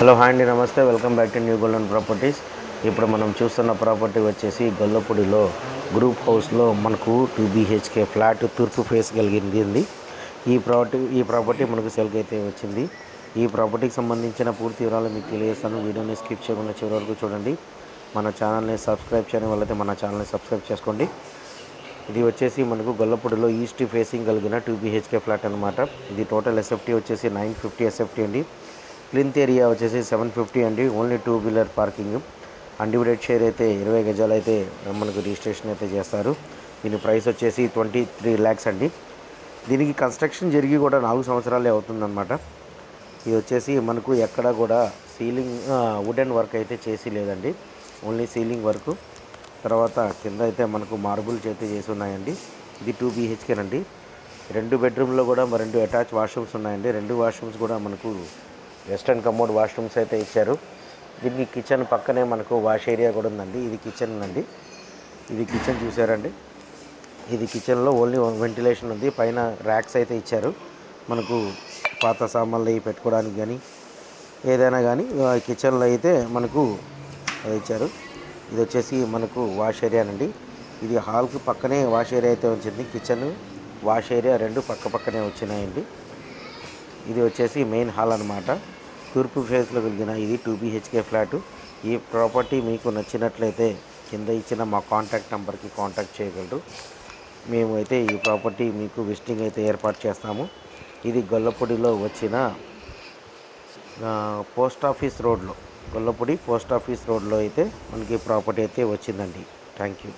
Hello hi అండి namaste. Welcome back to new golden properties. ఇప్పుడు మనం చూస్తున్న ప్రాపర్టీ వచ్చేసి గొల్లపూడిలో గ్రూప్ హౌస్లో మనకు టూ బీహెచ్కే ఫ్లాట్ తూర్పు ఫేస్ కలిగింది ఈ ప్రాపర్టీ ఈ ప్రాపర్టీ మనకు సెల్కి అయితే వచ్చింది. ఈ ప్రాపర్టీకి సంబంధించిన పూర్తి వివరాలు మీకు తెలియజేస్తాను. వీడియోని స్కిప్ చేయకుండా చివరి వరకు చూడండి. మన ఛానల్ని సబ్స్క్రైబ్ చేయని వాళ్ళైతే మన ఛానల్ని సబ్స్క్రైబ్ చేసుకోండి. ఇది వచ్చేసి మనకు గొల్లపూడిలో ఈస్ట్ ఫేసింగ్ కలిగిన టూ బీహెచ్కే ఫ్లాట్ అనమాట ఇది టోటల్ ఎస్ఎఫ్టీ వచ్చేసి నైన్ ఫిఫ్టీ ఎస్ఎఫ్టీ అండి. ప్లింత్ ఏరియా వచ్చేసి సెవెన్ ఫిఫ్టీ అండి. Only two wheeler parking. Undivided share అయితే ఇరవై గజాలు అయితే మనకు రిజిస్ట్రేషన్ అయితే చేస్తారు. దీని ప్రైస్ వచ్చేసి ట్వంటీ త్రీ ల్యాక్స్ అండి. దీనికి కన్స్ట్రక్షన్ జరిగి కూడా నాలుగు సంవత్సరాలే అవుతుందన్నమాట. ఇది వచ్చేసి మనకు ఎక్కడ కూడా సీలింగ్ వుడెన్ వర్క్ అయితే చేసి లేదండి. Only ceiling work. తర్వాత కింద అయితే మనకు మార్బుల్స్ అయితే చేసి ఉన్నాయండి. ఇది టూ బీహెచ్కేనండి. రెండు బెడ్రూమ్లో కూడా రెండు అటాచ్ వాష్రూమ్స్ ఉన్నాయండి. రెండు వాష్రూమ్స్ కూడా మనకు వెస్ట్రన్ కమోడ్ వాష్రూమ్స్ అయితే ఇచ్చారు. దీనికి కిచెన్ పక్కనే మనకు వాష్ ఏరియా కూడా ఉందండి. ఇది కిచెన్ అండి ఇది కిచెన్ చూసారండి. ఇది కిచెన్లో ఓన్లీ వెంటిలేషన్ ఉంది. పైన ర్యాక్స్ అయితే ఇచ్చారు. మనకు పాత సామాన్లు అవి పెట్టుకోవడానికి కానీ ఏదైనా కానీ ఆ కిచెన్లో అయితే మనకు అది ఇచ్చారు. ఇది వచ్చేసి మనకు వాష్ ఏరియానండి ఇది హాల్కి పక్కనే వాష్ ఏరియా అయితే వచ్చింది కిచెన్ వాష్ ఏరియా రెండు పక్క పక్కనే వచ్చినాయండి. ఇది వచ్చేసి మెయిన్ హాల్ అనమాట తూర్పు ఫేస్లో కలిగిన ఇది టూ బీహెచ్కే ఫ్లాటు ఈ ప్రాపర్టీ మీకు నచ్చినట్లయితే కింద ఇచ్చిన మా కాంటాక్ట్ నెంబర్కి కాంటాక్ట్ చేయగలరు. మేము అయితే ఈ ప్రాపర్టీ మీకు విజిటింగ్ అయితే ఏర్పాటు చేస్తాము. ఇది గొల్లపూడిలో వచ్చిన పోస్ట్ ఆఫీస్ రోడ్లో గొల్లపూడి పోస్ట్ ఆఫీస్ రోడ్లో అయితే మనకి ప్రాపర్టీ అయితే వచ్చిందండి. Thank you